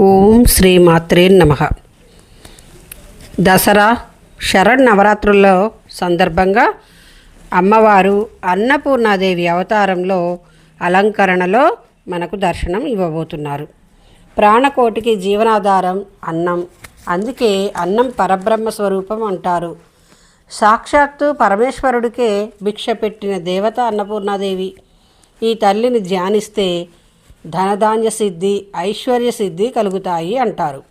ఓం శ్రీ మాత్రే నమ. దసరా శరణవరాత్రుల్లో సందర్భంగా అమ్మవారు అన్నపూర్ణాదేవి అవతారంలో అలంకరణలో మనకు దర్శనం ఇవ్వబోతున్నారు. ప్రాణకోటికి జీవనాధారం అన్నం. అందుకే అన్నం పరబ్రహ్మ స్వరూపం అంటారు. సాక్షాత్తు పరమేశ్వరుడికే భిక్ష పెట్టిన దేవత అన్నపూర్ణాదేవి. ఈ తల్లిని ధ్యానిస్తే ధనధాన్య సిద్ధి ఐశ్వర్య సిద్ధి కలుగుతాయి అంటారు.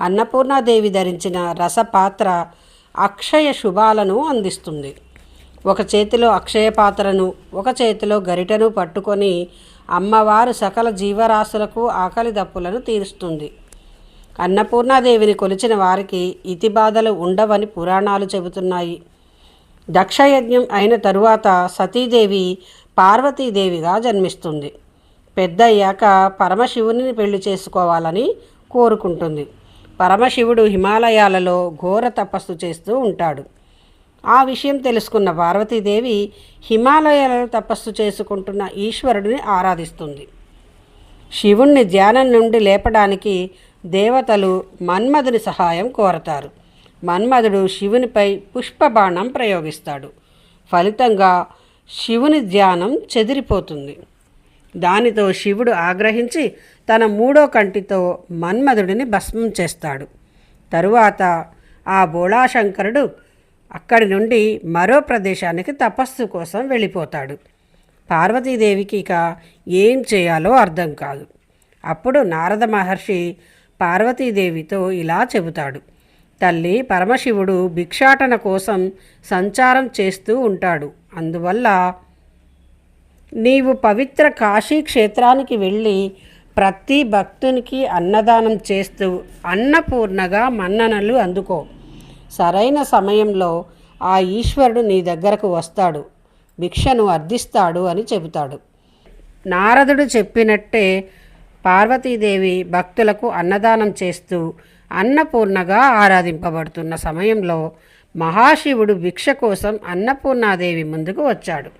అన్నపూర్ణాదేవి ధరించిన రసపాత్ర అక్షయ శుభాలను అందిస్తుంది. ఒక చేతిలో అక్షయ పాత్రను ఒక చేతిలో గరిటను పట్టుకొని అమ్మవారు సకల జీవరాశులకు ఆకలి దప్పులను తీరుస్తుంది. అన్నపూర్ణాదేవిని కొలిచిన వారికి ఇతి బాధలు ఉండవని పురాణాలు చెబుతున్నాయి. దక్షయజ్ఞం అయిన తరువాత సతీదేవి పార్వతీదేవిగా జన్మిస్తుంది. పెద్దయ్యాక పరమశివుని పెళ్ళి చేసుకోవాలని కోరుకుంటుంది. పరమశివుడు హిమాలయాలలో ఘోర తపస్సు చేస్తూ ఉంటాడు. ఆ విషయం తెలుసుకున్న పార్వతీదేవి హిమాలయాలలో తపస్సు చేసుకుంటున్న ఈశ్వరుడిని ఆరాధిస్తుంది. శివుణ్ణి ధ్యానం నుండి లేపడానికి దేవతలు మన్మధుని సహాయం కోరతారు. మన్మధుడు శివునిపై పుష్పబాణం ప్రయోగిస్తాడు. ఫలితంగా శివుని ధ్యానం చెదిరిపోతుంది. దానితో శివుడు ఆగ్రహించి తన మూడో కంటితో మన్మధుడిని భస్మం చేస్తాడు. తరువాత ఆ బోళాశంకరుడు అక్కడి నుండి మరో ప్రదేశానికి తపస్సు కోసం వెళ్ళిపోతాడు. పార్వతీదేవికి ఇక ఏం చేయాలో అర్థం కాదు. అప్పుడు నారద మహర్షి పార్వతీదేవితో ఇలా చెబుతాడు. తల్లి పరమశివుడు భిక్షాటన కోసం సంచారం చేస్తూ ఉంటాడు. అందువల్ల నీవు పవిత్ర కాశీ క్షేత్రానికి వెళ్ళి ప్రతి భక్తునికి అన్నదానం చేస్తూ అన్నపూర్ణగా మన్ననలు అందుకో. సరైన సమయంలో ఆ ఈశ్వరుడు నీ దగ్గరకు వస్తాడు. భిక్షను అర్థిస్తాడు అని చెబుతాడు. నారదుడు చెప్పినట్టే పార్వతీదేవి భక్తులకు అన్నదానం చేస్తూ అన్నపూర్ణగా ఆరాధింపబడుతున్న సమయంలో మహాశివుడు భిక్ష కోసం అన్నపూర్ణాదేవి ముందుకు వచ్చాడు.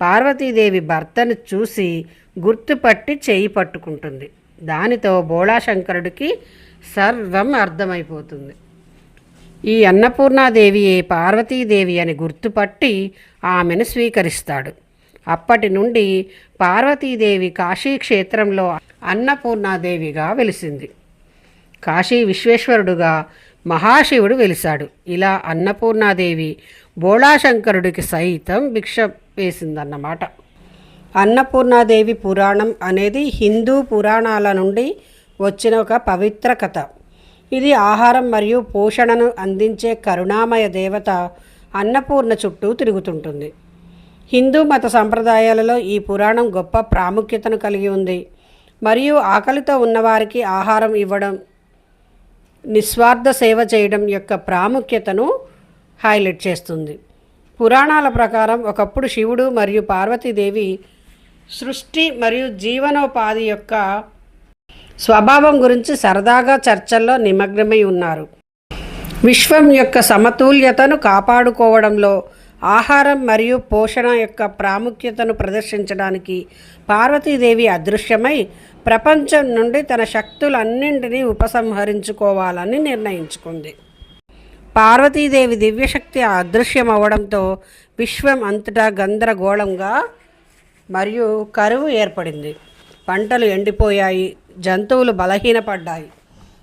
పార్వతీదేవి భర్తను చూసి గుర్తుపట్టి చేయి పట్టుకుంటుంది. దానితో బోళాశంకరుడికి సర్వం అర్థమైపోతుంది. ఈ అన్నపూర్ణాదేవియే పార్వతీదేవి అని గుర్తుపట్టి ఆమెను స్వీకరిస్తాడు. అప్పటి నుండి పార్వతీదేవి కాశీ క్షేత్రంలో అన్నపూర్ణాదేవిగా వెలిసింది. కాశీ విశ్వేశ్వరుడుగా మహాశివుడు వెలిశాడు. ఇలా అన్నపూర్ణాదేవి బోళాశంకరుడికి సైతం భిక్ష వేసిందన్నమాట అన్నపూర్ణాదేవి పురాణం అనేది హిందూ పురాణాల నుండి వచ్చిన ఒక పవిత్ర కథ. ఇది ఆహారం మరియు పోషణను అందించే కరుణామయ దేవత అన్నపూర్ణ చుట్టూ తిరుగుతుంటుంది. హిందూ మత సంప్రదాయాలలో ఈ పురాణం గొప్ప ప్రాముఖ్యతను కలిగి ఉంది. మరియు ఆకలితో ఉన్నవారికి ఆహారం ఇవ్వడం నిస్వార్థ సేవ చేయడం యొక్క ప్రాముఖ్యతను హైలైట్ చేస్తుంది. పురాణాల ప్రకారం ఒకప్పుడు శివుడు మరియు పార్వతీదేవి సృష్టి మరియు జీవనోపాధి యొక్క స్వభావం గురించి సరదాగా చర్చల్లో నిమగ్నమై ఉన్నారు. విశ్వం యొక్క సమతుల్యతను కాపాడుకోవడంలో ఆహారం మరియు పోషణ యొక్క ప్రాముఖ్యతను ప్రదర్శించడానికి పార్వతీదేవి అదృశ్యమై ప్రపంచం నుండి తన శక్తులన్నింటినీ ఉపసంహరించుకోవాలని నిర్ణయించుకుంది. పార్వతీదేవి దివ్యశక్తి అదృశ్యమవడంతో విశ్వం అంతటా గందరగోళంగా మరియు కరువు ఏర్పడింది. పంటలు ఎండిపోయాయి జంతువులు బలహీనపడ్డాయి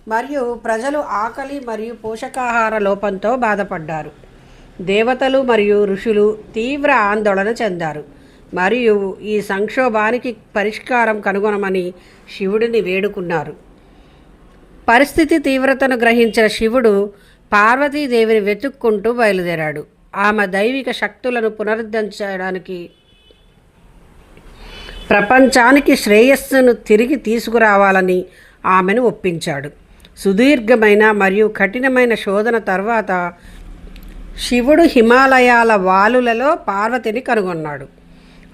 మరియు ప్రజలు ఆకలి మరియు పోషకాహార లోపంతో బాధపడ్డారు. దేవతలు మరియు ఋషులు తీవ్ర ఆందోళన చెందారు మరియు ఈ సంక్షోభానికి పరిష్కారం కనుగొనమని శివుడిని వేడుకున్నారు. పరిస్థితి తీవ్రతను గ్రహించిన శివుడు పార్వతీదేవిని వెతుక్కుంటూ బయలుదేరాడు. ఆమె దైవిక శక్తులను పునరుద్ధరించడానికి ప్రపంచానికి శ్రేయస్సును తిరిగి తీసుకురావాలని ఆమెను ఒప్పించాడు. సుదీర్ఘమైన మరియు కఠినమైన శోధన తర్వాత శివుడు హిమాలయాల వాలులలో పార్వతిని కనుగొన్నాడు.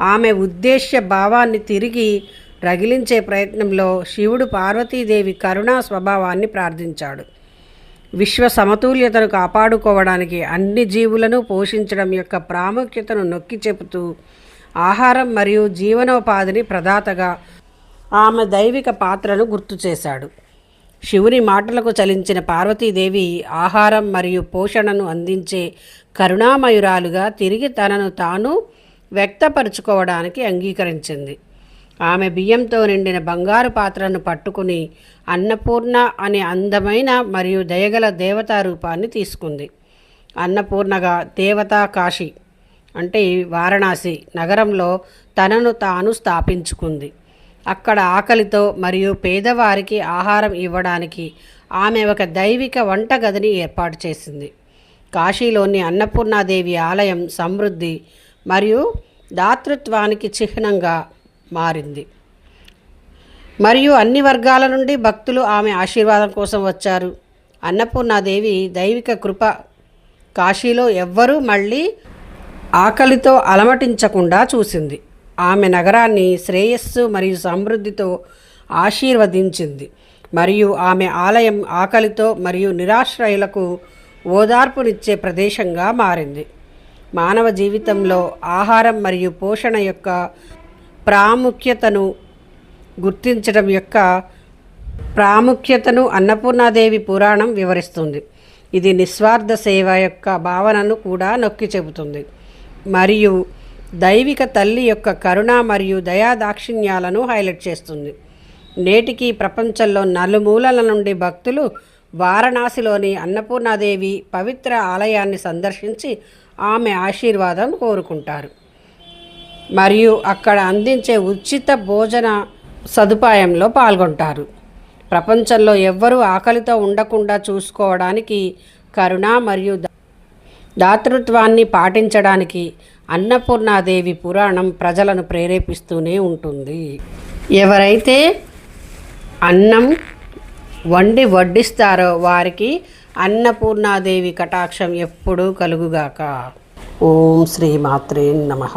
ఆమె ఉద్దేశ్య భావాన్ని తిరిగి రగిలించే ప్రయత్నంలో శివుడు పార్వతీదేవి కరుణా స్వభావాన్ని ప్రార్థించాడు. విశ్వ సమతుల్యతను కాపాడుకోవడానికి అన్ని జీవులను పోషించడం యొక్క ప్రాముఖ్యతను నొక్కి చెబుతూ ఆహారం మరియు జీవనోపాధిని ప్రదాతగా ఆమె దైవిక పాత్రను గుర్తు చేశాడు. శివుని మాటలకు చలించిన పార్వతీదేవి ఆహారం మరియు పోషణను అందించే కరుణామయురాలుగా తిరిగి తనను తాను వ్యక్తపరుచుకోవడానికి అంగీకరించింది. ఆమె బియ్యంతో నిండిన బంగారు పాత్రను పట్టుకుని అన్నపూర్ణ అనే అందమైన మరియు దయగల దేవతా రూపాన్ని తీసుకుంది. అన్నపూర్ణగా దేవతా కాశీ అంటే వారణాసి నగరంలో తనను తాను స్థాపించుకుంది. అక్కడ ఆకలితో మరియు పేదవారికి ఆహారం ఇవ్వడానికి ఆమె ఒక దైవిక వంటగదిని ఏర్పాటు చేసింది. కాశీలోని అన్నపూర్ణాదేవి ఆలయం సమృద్ధి మరియు దాతృత్వానికి చిహ్నంగా మారింది. మరియు అన్ని వర్గాల నుండి భక్తులు ఆమె ఆశీర్వాదం కోసం వచ్చారు. అన్నపూర్ణాదేవి దైవిక కృప కాశీలో ఎవ్వరూ మళ్ళీ ఆకలితో అలమటించకుండా చూసింది. ఆమె నగరాన్ని శ్రేయస్సు మరియు సమృద్ధితో ఆశీర్వదించింది. మరియు ఆమె ఆలయం ఆకలితో మరియు నిరాశ్రయులకు ఓదార్పునిచ్చే ప్రదేశంగా మారింది. మానవ జీవితంలో ఆహారం మరియు పోషణ యొక్క ప్రాముఖ్యతను గుర్తించడం యొక్క ప్రాముఖ్యతను అన్నపూర్ణాదేవి పురాణం వివరిస్తుంది. ఇది నిస్వార్థ సేవ యొక్క భావనను కూడా నొక్కి చెబుతుంది. మరియు దైవిక తల్లి యొక్క కరుణ మరియు దయాదాక్షిణ్యాలను హైలైట్ చేస్తుంది. నేటికి ప్రపంచంలో నలుమూలల నుండి భక్తులు వారణాసిలోని అన్నపూర్ణాదేవి పవిత్ర ఆలయాన్ని సందర్శించి ఆమె ఆశీర్వాదం కోరుకుంటారు. మరియు అక్కడ అందించే ఉచిత భోజన సదుపాయంలో పాల్గొంటారు. ప్రపంచంలో ఎవ్వరూ ఆకలితో ఉండకుండా చూసుకోవడానికి కరుణ మరియు దాతృత్వాన్ని పాటించడానికి అన్నపూర్ణాదేవి పురాణం ప్రజలను ప్రేరేపిస్తూనే ఉంటుంది. ఎవరైతే అన్నం వండి వడ్డిస్తారో వారికి అన్నపూర్ణాదేవి కటాక్షం ఎప్పుడూ కలుగుగాక. ఓం శ్రీ మాత్రే నమః.